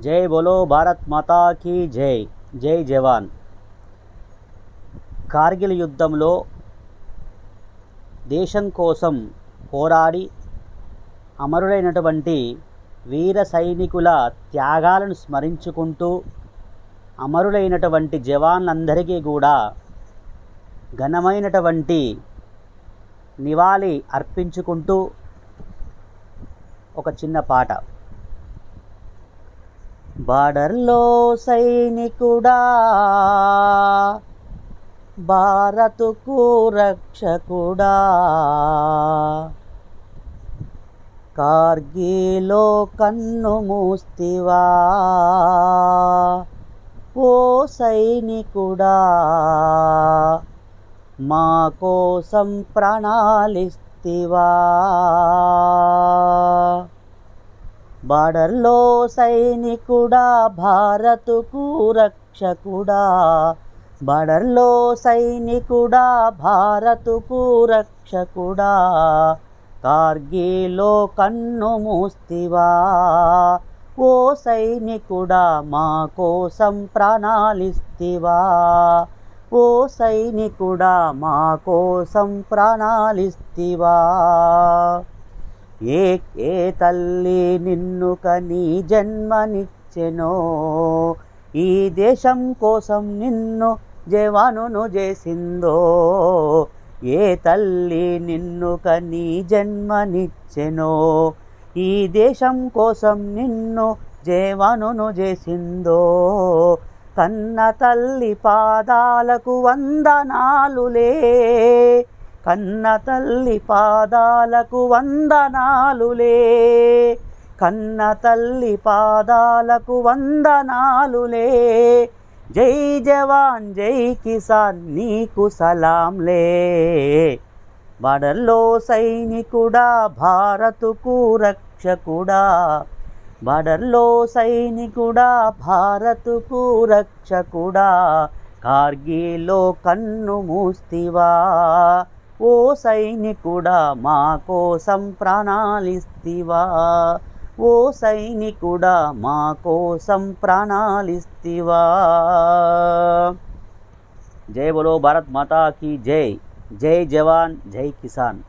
జై బోలో భారత్ మాతా కీ జై. జై జవాన్. కార్గిల్ యుద్ధంలో దేశం కోసం పోరాడి అమరులైనటువంటి వీర సైనికుల త్యాగాలను స్మరించుకుంటూ అమరులైనటువంటి జవాన్లందరికీ కూడా ఘనమైనటువంటి నివాళి అర్పించుకుంటూ ఒక చిన్న పాట. బార్డర్లో సైనికుడా. భారతుకు రక్షకుడా. కార్గిలో కన్ను మూస్తివా. ఓ సైనికుడా మా కోసం ప్రణాళిస్తివా బార్డర్లో సైనికుడా భారతుకు రక్షకుడా. బార్డర్లో సైనికుడా భారతుకు రక్షకుడా. కార్గిలో కన్ను మూస్తివా. ఓ సైనికుడా మా కోసం ప్రాణాలిస్తివా. ఓ సైనికుడా మా కోసం ప్రాణాలిస్తివా. ఏ ఏ తల్లి నిన్ను కని జన్మనిచ్చెనో? ఈ దేశం కోసం నిన్ను జవానును చేసిందో? ఏ తల్లి నిన్ను కని జన్మనిచ్చెనో? ఈ దేశం కోసం నిన్ను జవానును చేసిందో? కన్న తల్లి పాదాలకు వందనాలులే. కన్న తల్లి పాదాలకు వందనాలులే. కన్న తల్లి పాదాలకు వందనాలులే. జై జవాన్ జై కిసాన్ నీకు సలాంలే. బడల్లో సైనికుడా భారతుకు రక్షకుడా. బడల్లో సైనికుడా భారతుకు రక్షకుడా. కార్గిలో కన్ను మూస్తివా. ఓ సైనికుడా మా కోసం ప్రాణాలిస్తివా? ఓ సైనికుడా మా కోసం ప్రాణాలిస్తివా? జై బోలో భారత్ మాతా కీ జై. జై జవాన్ జై కిసాన్.